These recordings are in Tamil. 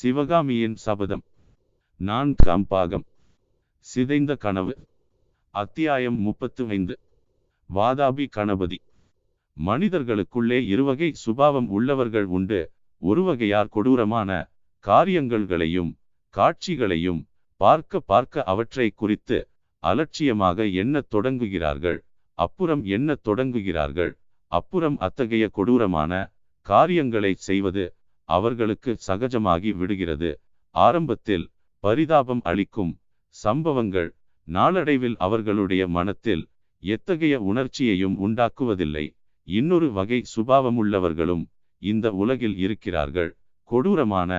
சிவகாமியின் சபதம். நான் கம்பாகம். சிதைந்த கனவு. அத்தியாயம் முப்பத்து ஐந்து வாதாபி கணபதி. மனிதர்களுக்குள்ளே இருவகை சுபாவம் உள்ளவர்கள் உண்டு. ஒருவகையார் கொடூரமான காரியங்கள்களையும் காட்சிகளையும் பார்க்க பார்க்க அவற்றை குறித்து அலட்சியமாக எண்ணத் தொடங்குகிறார்கள். அப்புறம் எண்ணத் தொடங்குகிறார்கள். அப்புறம் அத்தகைய கொடூரமான காரியங்களை செய்வது அவர்களுக்கு சகஜமாகி விடுகிறது. ஆரம்பத்தில் பரிதாபம் அளிக்கும் சம்பவங்கள் நாளடைவில் அவர்களுடைய மனத்தில் எத்தகைய உணர்ச்சியையும் உண்டாக்குவதில்லை. இன்னொரு வகை சுபாவமுள்ளவர்களும் இந்த உலகில் இருக்கிறார்கள். கொடூரமான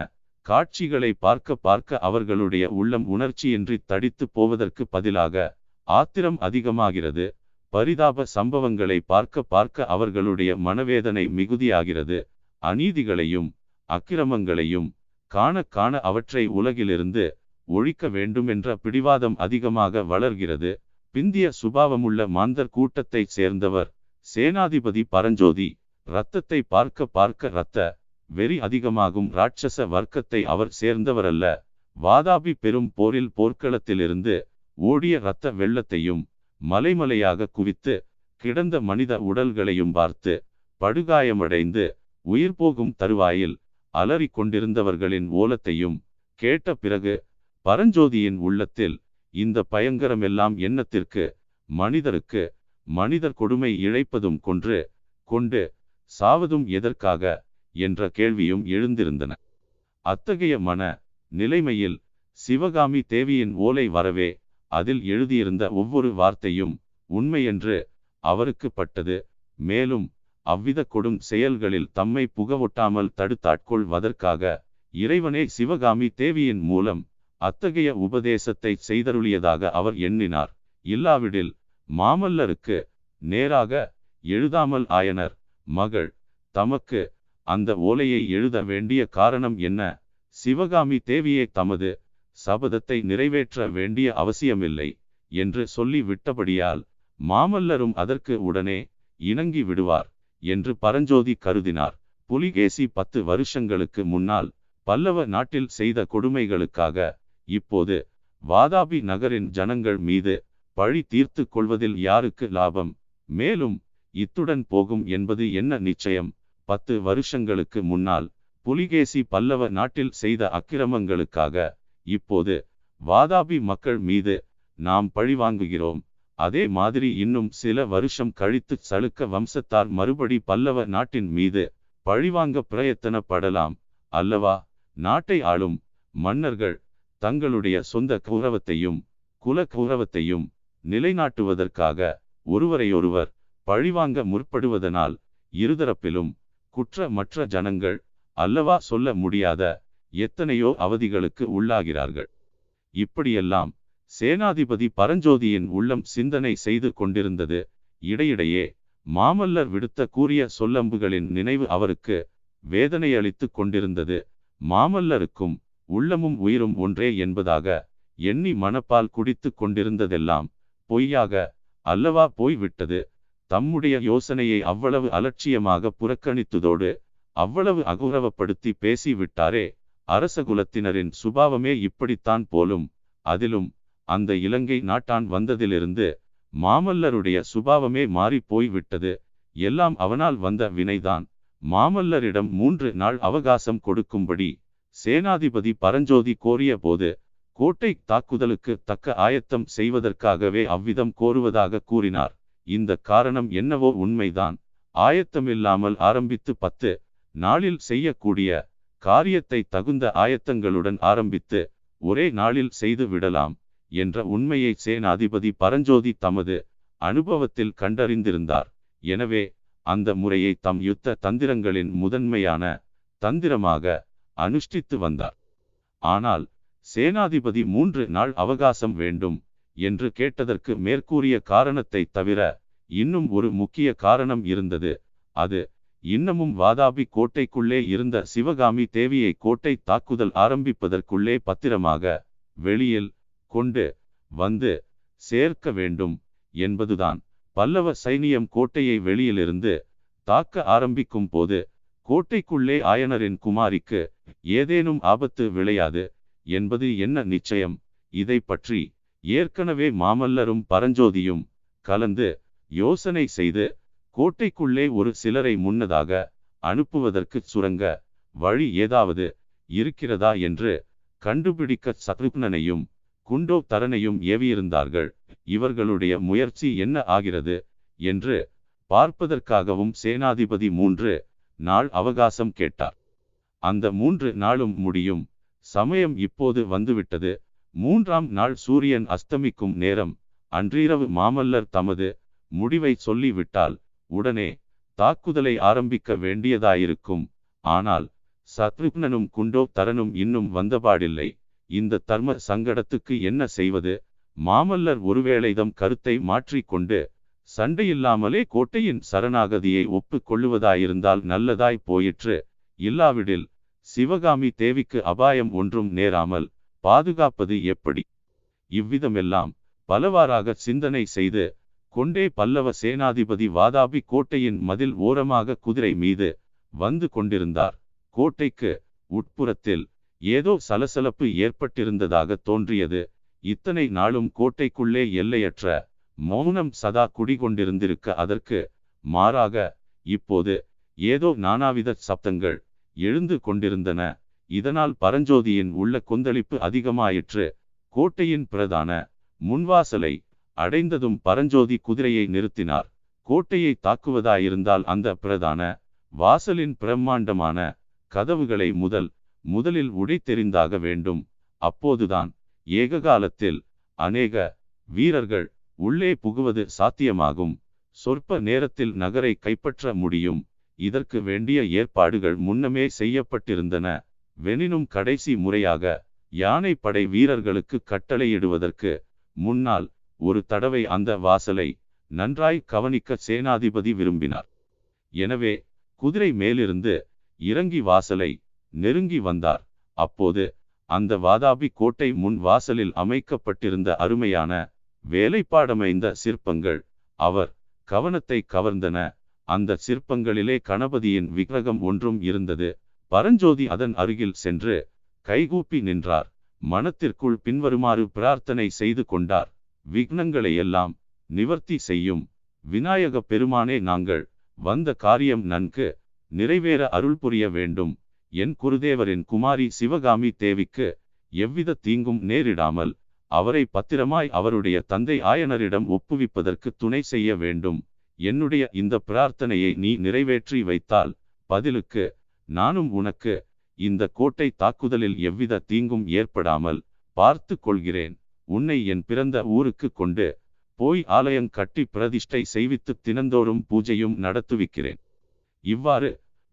காட்சிகளை பார்க்க பார்க்க அவர்களுடைய உள்ளம் உணர்ச்சியின்றி தடித்து போவதற்கு பதிலாக ஆத்திரம் அதிகமாகிறது. பரிதாப சம்பவங்களை பார்க்க பார்க்க அவர்களுடைய மனவேதனை மிகுதியாகிறது. அநீதிகளையும் அக்கிரமங்களையும் காண காண அவற்றை உலகிலிருந்து ஒழிக்க வேண்டுமென்ற பிடிவாதம் அதிகமாக வளர்கிறது. பிந்திய சுபாவமுள்ள மாந்தர் கூட்டத்தைச் சேர்ந்தவர் சேனாதிபதி பரஞ்சோதி இரத்தத்தை பார்க்க பார்க்க இரத்த வெறி அதிகமாகும். ராட்சச வர்க்கத்தை அவர் சேர்ந்தவரல்ல. வாதாபி பெரும் போரில் போர்க்களத்திலிருந்து ஓடிய இரத்த வெள்ளத்தையும் மலைமலையாக குவித்து கிடந்த மனித உடல்களையும் பார்த்து படுகாயமடைந்து உயிர் போகும் தருவாயில் அலறிக் கொண்டிருந்தவர்களின் ஓலத்தையும் கேட்ட பிறகு பரஞ்சோதியின் உள்ளத்தில் இந்த பயங்கரமெல்லாம் எண்ணத்திற்கு மனிதருக்கு மனிதர் கொடுமை இழைப்பதும் கொன்று கொண்டு சாவதும் எதற்காக என்ற கேள்வியும் எழுந்திருந்தன. அத்தகைய மன நிலைமையில் சிவகாமி தேவியின் ஓலை வரவே அதில் எழுதியிருந்த ஒவ்வொரு வார்த்தையும் உண்மையென்று அவருக்கு பட்டது. மேலும் அவ்வித கொடும் செயல்களில் தம்மை புகவொட்டாமல் தடுத்தாட்கொள்வதற்காக இறைவனே சிவகாமி தேவியின் மூலம் அத்தகைய உபதேசத்தை செய்தருளியதாக அவர் எண்ணினார். இல்லாவிடில் மாமல்லருக்கு நேராக எழுதாமல் ஆயனர் மகள் தமக்கு அந்த ஓலையை எழுத வேண்டிய காரணம் என்ன? சிவகாமி தேவியே தமது சபதத்தை நிறைவேற்ற வேண்டிய அவசியமில்லை என்று சொல்லி விட்டபடியால் மாமல்லரும் அதற்கு உடனே இணங்கி விடுவார். என்று பரஞ்சோதி கருதினார். புலிகேசி பத்து வருஷங்களுக்கு முன்னால் பல்லவ நாட்டில் செய்த கொடுமைகளுக்காக இப்போது வாதாபி நகரின் ஜனங்கள் மீது பழி தீர்த்து கொள்வதில் யாருக்கு லாபம்? மேலும் இத்துடன் போகும் என்பது என்ன நிச்சயம்? பத்து வருஷங்களுக்கு முன்னால் புலிகேசி பல்லவ நாட்டில் செய்த அக்கிரமங்களுக்காக இப்போது வாதாபி மக்கள் மீது நாம் பழிவாங்குகிறோம் அதே மாதிரி இன்னும் சில வருஷம் கழித்து சளுக்க வம்சத்தார் மறுபடி பல்லவ நாட்டின் மீது பழிவாங்க பிரயத்தனப்படலாம். அல்லவா? நாட்டை ஆளும் மன்னர்கள் தங்களுடைய சொந்த கௌரவத்தையும் குல கௌரவத்தையும் நிலைநாட்டுவதற்காக ஒருவரையொருவர் பழிவாங்க முற்படுவதனால் இருதரப்பிலும் குற்றமற்ற ஜனங்கள் அல்லவா சொல்ல முடியாத எத்தனையோ அவதிகளுக்கு உள்ளாகிறார்கள். இப்படியெல்லாம் சேனாதிபதி பரஞ்சோதியின் உள்ளம் சிந்தனை செய்து கொண்டிருந்தது. இடையிடையே மாமல்லர் விடுத்த கூறிய சொல்லம்புகளின் நினைவு அவருக்கு வேதனையளித்து கொண்டிருந்தது. மாமல்லருக்கும் உள்ளமும் உயிரும் ஒன்றே என்பதாக எண்ணி மனப்பால் குடித்து கொண்டிருந்ததெல்லாம் பொய்யாக அல்லவா போய்விட்டது. தம்முடைய யோசனையை அவ்வளவு அலட்சியமாக புறக்கணித்ததோடு அவ்வளவு அகௌரவப்படுத்தி பேசிவிட்டாரே. அரசகுலத்தினரின் சுபாவமே இப்படித்தான் போலும். அதிலும் அந்த இலங்கை நாட்டான் வந்ததிலிருந்து மாமல்லருடைய சுபாவமே மாறி போய்விட்டது எல்லாம் அவனால் வந்த வினைதான். மாமல்லரிடம் மூன்று நாள் அவகாசம் கொடுக்கும்படி சேனாதிபதி பரஞ்சோதி கோரிய போது கோட்டை தாக்குதலுக்கு தக்க ஆயத்தம் செய்வதற்காகவே அவ்விதம் கோருவதாக கூறினார். இந்த காரணம் என்னவோ உண்மைதான். ஆயத்தமில்லாமல் ஆரம்பித்து பத்து நாளில் செய்யக்கூடிய காரியத்தை தகுந்த ஆயத்தங்களுடன் ஆரம்பித்து ஒரே நாளில் செய்து விடலாம். என்ற உண்மையை சேனாதிபதி பரஞ்சோதி தமது அனுபவத்தில் கண்டறிந்திருந்தார். எனவே அந்த முறையை தம் யுத்த தந்திரங்களின் முதன்மையான தந்திரமாக அனுஷ்டித்து வந்தார். ஆனால் சேனாதிபதி மூன்று நாள் அவகாசம் வேண்டும் என்று கேட்டதற்கு மேற்கூறிய காரணத்தை தவிர இன்னும் ஒரு முக்கிய காரணம் இருந்தது. அது இன்னமும் வாதாபி கோட்டைக்குள்ளே இருந்த சிவகாமி தேவியை கோட்டை தாக்குதல் ஆரம்பிப்பதற்குள்ளே பத்திரமாக வெளியில் கொண்டு வந்து சேர்க்க வேண்டும் என்பதுதான். பல்லவ சைனியம் கோட்டையை வெளியிலிருந்து தாக்க ஆரம்பிக்கும் போது கோட்டைக்குள்ளே ஆயனரின் குமாரிக்கு ஏதேனும் ஆபத்து விளையாது என்பது என்ன நிச்சயம்? இதை பற்றி ஏற்கனவே மாமல்லரும் பரஞ்சோதியும் கலந்து யோசனை செய்து கோட்டைக்குள்ளே ஒரு சிலரை முன்னதாக அனுப்புவதற்கு சுரங்க வழி ஏதாவது இருக்கிறதா என்று கண்டுபிடிக்க சத்ருக்னனையும் குண்டோ தரனையும் ஏவியிருந்தார்கள். இவர்களுடைய முயற்சி என்ன ஆகிறது? என்று பார்ப்பதற்காகவும் சேனாதிபதி மூன்று நாள் அவகாசம் கேட்டார். அந்த மூன்று நாளும் முடியும். சமயம் இப்போது வந்துவிட்டது. மூன்றாம் நாள் சூரியன் அஸ்தமிக்கும் நேரம். அன்றிரவு மாமல்லர் தமது முடிவை சொல்லிவிட்டால் உடனே தாக்குதலை ஆரம்பிக்க வேண்டியதாயிருக்கும். ஆனால் சத்ருக்னனும் குண்டோ தரனும் இன்னும் வந்தபாடில்லை. இந்த தர்ம சங்கடத்துக்கு என்ன செய்வது? மாமல்லர் ஒருவேளைதம் கருத்தை மாற்றிக்கொண்டு சண்டையில்லாமலே கோட்டையின் சரணாகதியை ஒப்புக் கொள்ளுவதாயிருந்தால் நல்லதாய் போயிற்று. இல்லாவிடில் சிவகாமி தேவிக்கு அபாயம் ஒன்றும் நேராமல் பாதுகாப்பது எப்படி? இவ்விதமெல்லாம் பலவாறாக சிந்தனை செய்து கொண்டே பல்லவ சேனாதிபதி வாதாபி கோட்டையின் மதில் ஓரமாக குதிரை மீது வந்து கொண்டிருந்தார். கோட்டைக்கு உட்புறத்தில் ஏதோ சலசலப்பு ஏற்பட்டிருந்ததாக தோன்றியது. இத்தனை நாளும் கோட்டைக்குள்ளே எல்லையற்ற மௌனம் சதா குடிகொண்டிருந்திருக்க அதற்கு மாறாக இப்போது ஏதோ நானாவித சப்தங்கள் எழுந்து கொண்டிருந்தன. இதனால் பரஞ்சோதியின் உள்ள கொந்தளிப்பு அதிகமாயிற்று. கோட்டையின் பிரதான முன்வாசலை அடைந்ததும் பரஞ்சோதி குதிரையை நிறுத்தினார். கோட்டையை தாக்குவதாயிருந்தால் அந்த பிரதான வாசலின் பிரம்மாண்டமான கதவுகளை முதல் முதலில் உடை தெரிந்தாக வேண்டும். அப்போதுதான் ஏககாலத்தில் அநேக வீரர்கள் உள்ளே புகுவது சாத்தியமாகும். சொற்ப நேரத்தில் நகரை கைப்பற்ற முடியும். இதற்கு வேண்டிய ஏற்பாடுகள் முன்னமே செய்யப்பட்டிருந்தன. வெனினும் கடைசி முறையாக யானை படை வீரர்களுக்கு கட்டளையிடுவதற்கு முன்னால் ஒரு தடவை அந்த வாசலை நன்றாய் கவனிக்க சேனாதிபதி விரும்பினார். எனவே குதிரை மேலிருந்து இறங்கி வாசலை நெருங்கி வந்தார். அப்போது அந்த வாதாபி கோட்டை முன் வாசலில் அமைக்கப்பட்டிருந்த அருமையான வேலைப்பாடமைந்த சிற்பங்கள். அவர் கவனத்தை கவர்ந்தன. அந்த சிற்பங்களிலே கணபதியின் விக்கிரகம் ஒன்றும் இருந்தது. பரஞ்சோதி அதன் அருகில் சென்று கைகூப்பி நின்றார். மனத்திற்குள் பின்வருமாறு பிரார்த்தனை செய்து கொண்டார். விக்னங்களை எல்லாம் நிவர்த்தி செய்யும். விநாயக பெருமானே நாங்கள் வந்த காரியம் நன்கு நிறைவேற அருள் புரிய வேண்டும். என் குருதேவரின் குமாரி சிவகாமி தேவிக்கு எவ்வித தீங்கும் நேரிடாமல் அவரை பத்திரமாய் அவருடைய தந்தை ஆயனரிடம் ஒப்புவிப்பதற்கு துணை செய்ய வேண்டும். என்னுடைய இந்த பிரார்த்தனையை நீ நிறைவேற்றி வைத்தால் பதிலுக்கு நானும் உனக்கு இந்த கோட்டை தாக்குதலில் எவ்வித தீங்கும் ஏற்படாமல் பார்த்து கொள்கிறேன். உன்னை என் பிறந்த ஊருக்கு கொண்டு போய் ஆலயம் கட்டி பிரதிஷ்டை செய்வித்து தினந்தோறும் பூஜையும் நடத்துவிக்கிறேன். இவ்வாறு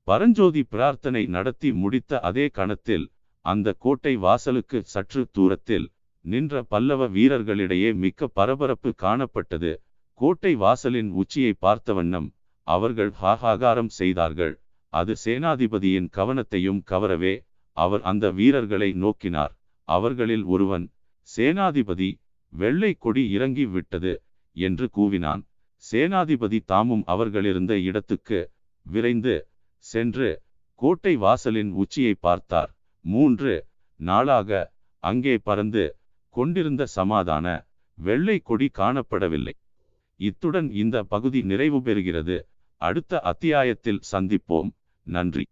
பரஞ்சோதி பிரார்த்தனை நடத்தி முடித்த அதே கணத்தில் அந்த கோட்டை வாசலுக்கு சற்று தூரத்தில் நின்ற பல்லவ வீரர்களிடையே மிக்க பரபரப்பு காணப்பட்டது. கோட்டை வாசலின் உச்சியை பார்த்த வண்ணம் அவர்கள் ஹாகாகாரம் செய்தார்கள். அது சேனாதிபதியின் கவனத்தையும் கவரவே அவர் அந்த வீரர்களை நோக்கினார். அவர்களில் ஒருவன் சேனாதிபதி வெள்ளை கொடி இறங்கி விட்டது என்று கூவினான். சேனாதிபதி தாமும் அவர்களிருந்த இடத்துக்கு விரைந்து சென்று கோட்டை வாசலின் உச்சியை பார்த்தார். மூன்று நாளாக அங்கே பறந்து கொண்டிருந்த சமாதான வெள்ளை கொடி காணப்படவில்லை. இத்துடன் இந்த பகுதி நிறைவு பெறுகிறது. அடுத்த அத்தியாயத்தில் சந்திப்போம். நன்றி.